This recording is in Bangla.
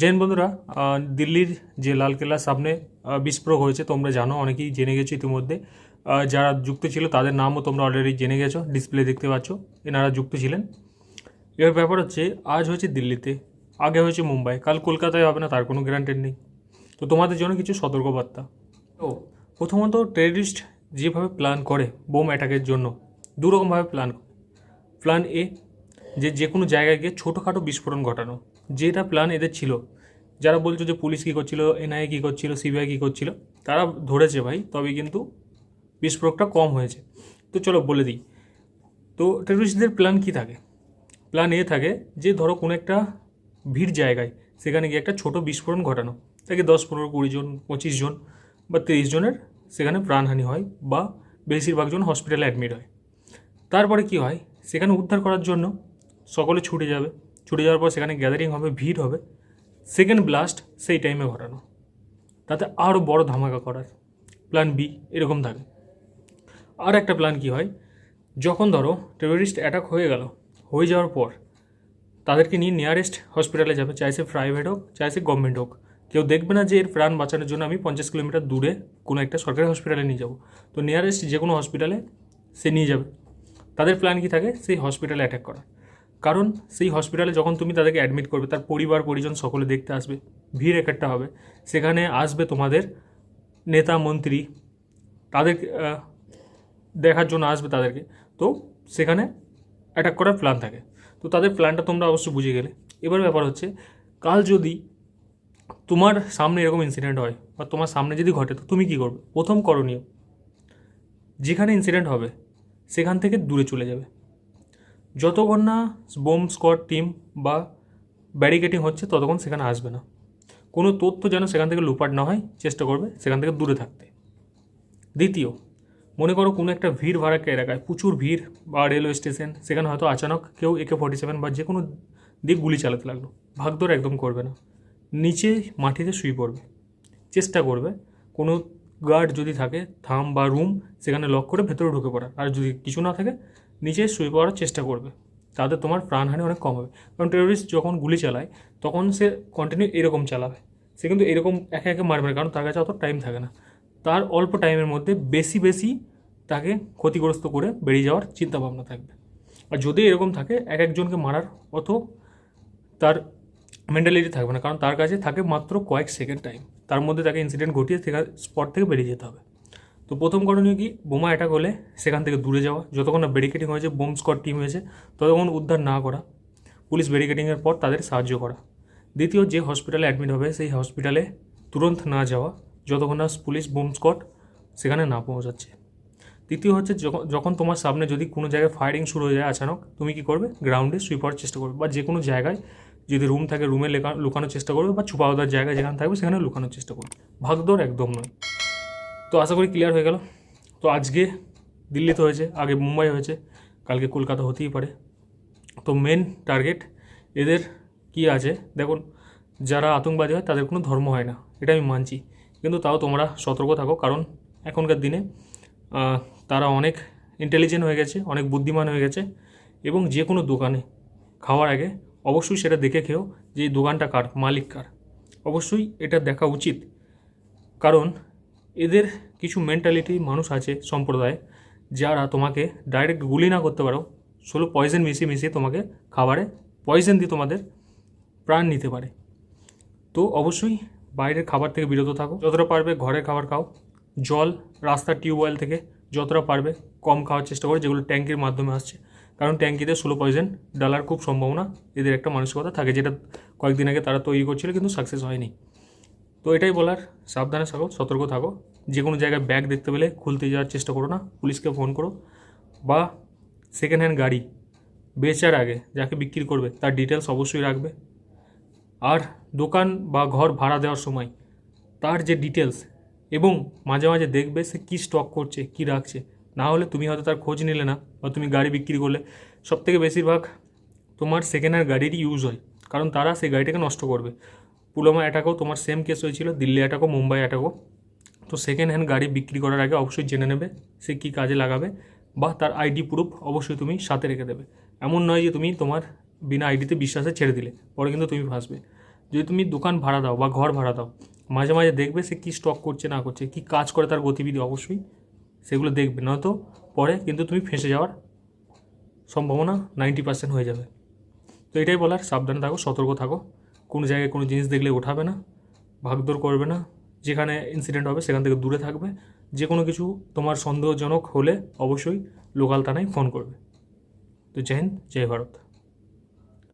জৈন বন্ধুরা দিল্লির যে লালকেল্লার সামনে বিস্ফোরক হয়েছে, তোমরা জানো, অনেকেই জেনে গেছো ইতিমধ্যে। যারা যুক্ত ছিল, তাদের নামও তোমরা অলরেডি জেনে গেছো ডিসপ্লে দেখতে পাচ্ছ, এনারা যুক্ত ছিলেন। এর ব্যাপার হচ্ছে, আজ হয়েছে দিল্লিতে, আগে হয়েছে মুম্বাই, কাল কলকাতায় হবে না, তার কোনো গ্যারান্টেড নেই। তো তোমাদের জন্য কিছু সতর্কবার্তা। তো প্রথমত টেররিস্ট যেভাবে প্ল্যান করে বোম অ্যাটাকের জন্য, দুরকমভাবে প্ল্যান প্ল্যান এ যে যে কোনো জায়গায় গিয়ে ছোটোখাটো বিস্ফোরণ ঘটানো। যেটা প্ল্যান এদের ছিল। যারা বলছো যে পুলিশ কী করছিল এনআইএ কী করছিল সিবিআই কী করছিল, তারা ধরেছে ভাই, তবে কিন্তু বিস্ফোরকটা কম হয়েছে। তো চলো বলে দিই। তো টেররিস্টদের প্ল্যান কী থাকে? প্ল্যান এ থাকে যে ধরো কোনো একটা ভিড় জায়গায়, সেখানে গিয়ে একটা ছোট বিস্ফোরণ ঘটানো। তাকে দশ, পনেরো, কুড়ি জন, পঁচিশ জন বা তিরিশ জনের সেখানে প্রাণহানি হয় বা বেশিরভাগ জন হসপিটালে অ্যাডমিট হয়। তারপরে কি হয়? সেখানে উদ্ধার করার জন্য সকলে ছুটে যাবে। ছুটে যাওয়ার পর সেখানে গ্যাদারিং হবে, ভিড় হবে। সেকেন্ড ব্লাস্ট সেই টাইমে ঘটানো। তাতে আরও বড় ধামাকা করার। প্ল্যান বি এরকম থাকে। আর একটা প্ল্যান কি হয়? যখন ধরো টেরোরিস্ট অ্যাটাক হয়ে গেল, হয়ে যাওয়ার পর তাদেরকে নিয়ে নিয়ারেস্ট হসপিটালে যাবে, চাই সে প্রাইভেট হোক, চাই সে গভর্নমেন্ট হোক। কেউ দেখবে না যে এর প্রাণ বাঁচানোর জন্য আমি পঞ্চাশ কিলোমিটার দূরে কোনো একটা সরকারি হসপিটালে নিয়ে যাব। তো নিয়ারেস্ট যে কোনো হসপিটালে সে নিয়ে যাবে। তাদের প্ল্যান কি থাকে? সেই হসপিটালে অ্যাটাক করা। কারণ সেই হসপিটালে যখন তুমি তাদেরকে অ্যাডমিট করবে, তার পরিবার, পরিজন সকলে দেখতে আসবে, ভিড় একটা হবে। সেখানে আসবে তোমাদের নেতা, মন্ত্রী, তাদের দেখার জন্য আসবে তাদেরকে। তো সেখানে অ্যাটাক করার প্ল্যান থাকে। তো তাদের প্ল্যানটা তোমরা অবশ্যই বুঝে গেলে। এবার ব্যাপার হচ্ছে, কাল যদি তোমার সামনে এরকম ইনসিডেন্ট হয় বা তোমার সামনে যদি ঘটে, তো তুমি কী করবে? প্রথম করণীয়, যেখানে ইনসিডেন্ট হবে, সেখান থেকে দূরে চলে যাবে। যতক্ষণ না বোম স্কোয়াড টিম বা ব্যারিকেটিং হচ্ছে, ততক্ষণ সেখানে আসবে না। কোনো তথ্য যেন সেখান থেকে লুপাট না হয়, চেষ্টা করবে সেখান থেকে দূরে থাকতে। দ্বিতীয়, মনে করো কোনো একটা ভিড় ভাড়াক্কা এলাকায়, প্রচুর ভিড় বা রেলওয়ে স্টেশন সেখানে হয়তো আচানক কেউ একে ফর্টি সেভেন বা যে কোনো দিক গুলি চালাতে লাগল। ভাগদৌড় একদম করবে না। নিচে মাটিতে শুয়ে পড়বে। চেষ্টা করবে, কোনো গার্ড যদি থাকে, থাম বা রুম সেখানে লক করে ভেতরে ঢুকে পড়ার। আর যদি কিছু না থাকে নিচে শুয়ে পড়ার চেষ্টা করবে। তাতে তোমার প্রাণহানি অনেক কম হবে। কারণ টেরোরিস্ট যখন গুলি চালায়, তখন সে কন্টিনিউ এরকম চালাবে। সে কিন্তু এরকম একে একে মারবে কারণ তার কাছে অত টাইম থাকে না। তার অল্প টাইমের মধ্যে বেশি বেশি তাকে ক্ষতিগ্রস্ত করে বেরিয়ে যাওয়ার চিন্তা ভাবনা থাকবে। আর যদি এরকম থাকে, এক একজনকে মারার অত তার মেন্টালিটি থাকবে না। কারণ তার কাছে থাকে মাত্র কয়েক সেকেন্ড টাইম তার মধ্যে তাকে ইনসিডেন্ট ঘটিয়ে, সেখানে স্পট থেকে বেরিয়ে যেতে হবে। তো প্রথম করণীয় কি? বোমা অ্যাটাক হলে সেখান থেকে দূরে যাওয়া। যতক্ষণ না ব্যারিকেটিং হয়েছে বোম স্কোয়াড টিম হয়েছে, ততক্ষণ উদ্ধার না করা। পুলিশ ব্যারিকেটিংয়ের পর তাদের সাহায্য করা। দ্বিতীয়, যে হসপিটালে অ্যাডমিট হবে, সেই হসপিটালে তুরন্ত না যাওয়া, যতক্ষণ না পুলিশ বোম স্কোয়াড সেখানে না পৌঁছাচ্ছে। তৃতীয় হচ্ছে, যখন তোমার সামনে যদি কোনো জায়গায় ফায়ারিং শুরু হয়ে যায় আচানক, তুমি কি করবে? গ্রাউন্ডে শুয়ে পড়ার চেষ্টা করবে। বা যে কোনো জায়গায় যদি রুম থাকে রুমে লুকানোর চেষ্টা করবে বা ছুপা দেওয়ার জায়গায় যেখানে থাকবে, সেখানে লুকানোর চেষ্টা করবে। ভাগদৌড় একদম নয়। তো আশা করি ক্লিয়ার হয়ে গেল। তো আজকে দিল্লিতে হয়েছে, আগে মুম্বাই হয়েছে, কালকে কলকাতা হতেই পারে। তো মেন টার্গেট এদের কি আছে? দেখুন, যারা আতঙ্কবাদী হয় তাদের কোনো ধর্ম হয় না, এটা আমি মানছি। কিন্তু তাও তোমরা সতর্ক থাকো, কারণ এখনকার দিনে তারা অনেক ইন্টেলিজেন্ট হয়ে গেছে, অনেক বুদ্ধিমান হয়ে গেছে, এবং যে কোনো দোকানে খাওয়ার আগে অবশ্যই সেটা দেখে খেও যে এই দোকানটা কার, মালিক কার। অবশ্যই এটা দেখা উচিত। কারণ এদের কিছু মেন্টালিটি মানুষ আছে, সম্প্রদায়ে, যারা তোমাকে ডাইরেক্ট গুলি না করতে পারো শুধু পয়জন মিশিয়ে মিশিয়ে তোমাকে খাবারে পয়জন দিয়ে তোমাদের প্রাণ নিতে পারে। তো অবশ্যই বাইরের খাবার থেকে বিরত থাকো। যতটা পারবে ঘরের খাবার খাও। জল রাস্তার টিউবওয়েল থেকে যতটা পারবে কম খাওয়ার চেষ্টা করো, যেগুলো ট্যাঙ্কির মাধ্যমে আসছে। কারণ ট্যাঙ্কিতে স্লো পয়জন ডালার খুব সম্ভাবনা এদের একটা মানসিকতা থাকে, যেটা কয়েকদিন আগে তারা তৈরি করছিল কিন্তু সাকসেস হয়নি। তো এটাই বলার, সাবধানে থাকো, সতর্ক থাকো। যে কোনো জায়গায় ব্যাগ দেখতে পেলে খুলতে যাওয়ার চেষ্টা করো না, পুলিশকে ফোন করো। বা সেকেন্ড হ্যান্ড গাড়ি, বেচার আগে যাকে বিক্রি করবে, তার ডিটেলস অবশ্যই রাখবে। আর দোকান বা ঘর ভাড়া দেওয়ার সময় তার যে ডিটেলস এবং মাঝে মাঝে দেখবে সে কী স্টক করছে, কী রাখছে। না হলে তুমি হয়তো তার খোঁজ নিলে না, বা তুমি গাড়ি বিক্রি করলে। সব থেকে বেশিরভাগ তোমার সেকেন্ড হ্যান্ড গাড়িরই ইউজ হয়, কারণ তারা সেই গাড়িটাকে নষ্ট করবে। পুলওয়ামা অ্যাটাকও তোমার সেম কেস হয়েছিল, দিল্লি অ্যাটাকও মুম্বাই অ্যাটাকও তো সেকেন্ড হ্যান্ড গাড়ি বিক্রি করার আগে অবশ্যই জেনে নেবে সে কী কাজে লাগাবে বা তার আইডি প্রুফ অবশ্যই তুমি সাথে রেখে দেবে। এমন নয় যে তুমি তোমার বিনা আইডিতে বিশ্বাসে ছেড়ে দিলে, পরে কিন্তু তুমি ফাঁসবে। যদি তুমি দোকান ভাড়া দাও বা ঘর ভাড়া দাও, মাঝে মাঝে দেখবে সে কী স্টক করছে, না করছে, কী কাজ করে তার গতিবিধি অবশ্যই সেগুলো দেখবে, নয়তো পরে কিন্তু তুমি ফেঁসে যাওয়ার সম্ভাবনা নাইনটি পার্সেন্ট হয়ে যাবে। তো এটাই বলার, সাবধানে থাকো, সতর্ক থাকো। কোনো জায়গায় কোনো জিনিস দেখলে ওঠাবে না, ভাগদৌড় করবে না, যেখানে ইনসিডেন্ট হবে সেখান থেকে দূরে থাকবে, যে কোনো কিছু তোমার সন্দেহজনক হলে অবশ্যই লোকাল থানায় ফোন করবে। তো জয় হিন্দ, জয় ভারত।